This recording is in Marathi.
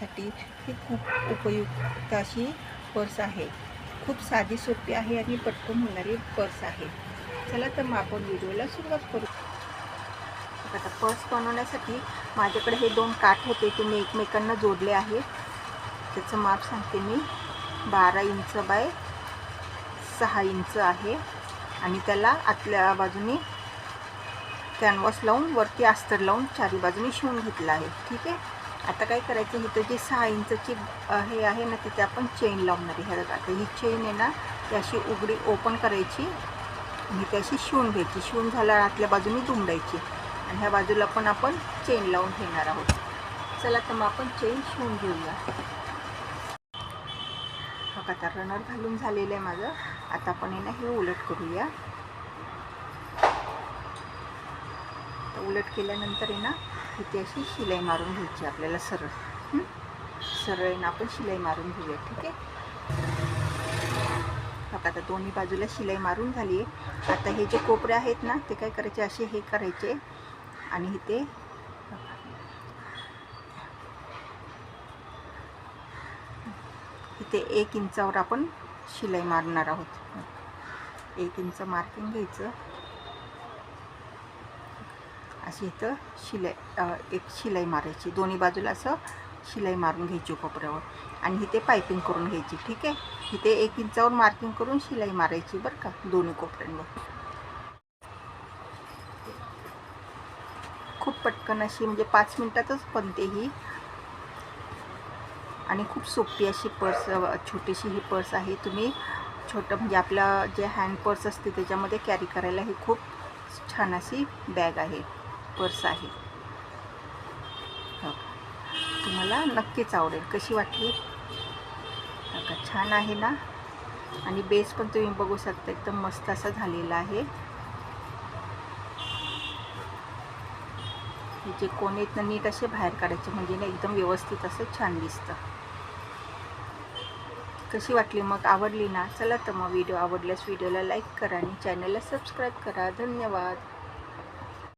साठी ही खूप उपयुक्त अशी पर्स आहे. खूप साधी सोपी आहे आणि पटकन होणारी पर्स आहे. चला तर मग आपण व्हिडिओला सुरुवात करू. आता पर्स बनवण्यासाठी माझ्याकडे हे दोन काठ होते ते मी एकमेकांना जोडले आहे त्याचं माप सांगते मी. बारा इंच बाय सहा इंच आहे. आणि त्याला आतल्या बाजूने कॅनव्हास लावून वरती अस्तर लावून चारी बाजूने शिवून घेतलं आहे. ठीक आहे? आता काय करायचं इथं जी सहा इंचची हे आहे ना तिथे आपण चेन लावणार आहे. ह्याला आता ही चेन आहे ना ती अशी उघडी ओपन करायची आणि ती अशी शिवून घ्यायची. शिवून झाल्यावर आतल्या बाजूने दुमडायची आणि ह्या बाजूला पण आपण चेन लावून घेणार आहोत. चला तर मग आपण चेन शिवून घेऊया. बघा आता रनर घालून झालेलं आहे माझं. आता आपण आहे ना हे उलट करूया. तर उलट केल्यानंतर आहे ना इथे अशी शिलाई मारून घ्यायची आपल्याला सरळ. सरळीनं आपण शिलाई मारून घेऊया ठीक आहे? बघा आता दोन्ही बाजूला शिलाई मारून झाली आहे. आता हे जे कोपरे आहेत ना ते काय करायचे? असे हे करायचे. आणि इथे इथे एक इंचावर आपण शिलाई मारणार आहोत. एक इंच मार्किंग घ्यायचं. अशी इथं शिलाई एक शिलाई मारायची. दोन्ही बाजूला असं शिलाई मारून घ्यायची कोपऱ्यावर आणि इथे पायपिंग करून घ्यायची ठीक आहे? इथे एक इंचावर मार्किंग करून शिलाई मारायची बरं का दोन्ही कोपऱ्यांवर खूप पटकन अशी म्हणजे पाच मिनटातच बनते ही. आणि खूप सोपी अशी पर्स छोटीशी ही पर्स आहे. तुम्ही छोटं म्हणजे आपलं जे हँड पर्स असते त्याच्यामध्ये कॅरी करायला ही खूप छान अशी बॅग आहे. पर्स आहे. हो तुम्हाला नक्कीच आवडेल. कशी वाटली? का छान आहे ना? आणि बेस पण तुम्ही बघू शकता एकदम मस्त असा झालेला आहे. जे कोण आहेत ना नीट असे बाहेर काढायचे म्हणजे ना एकदम व्यवस्थित असं छान दिसतं. कशी वाटली मग? आवडली ना? चला तर मग व्हिडिओ आवडल्यास व्हिडिओला लाईक करा आणि चॅनलला सबस्क्राईब करा. धन्यवाद.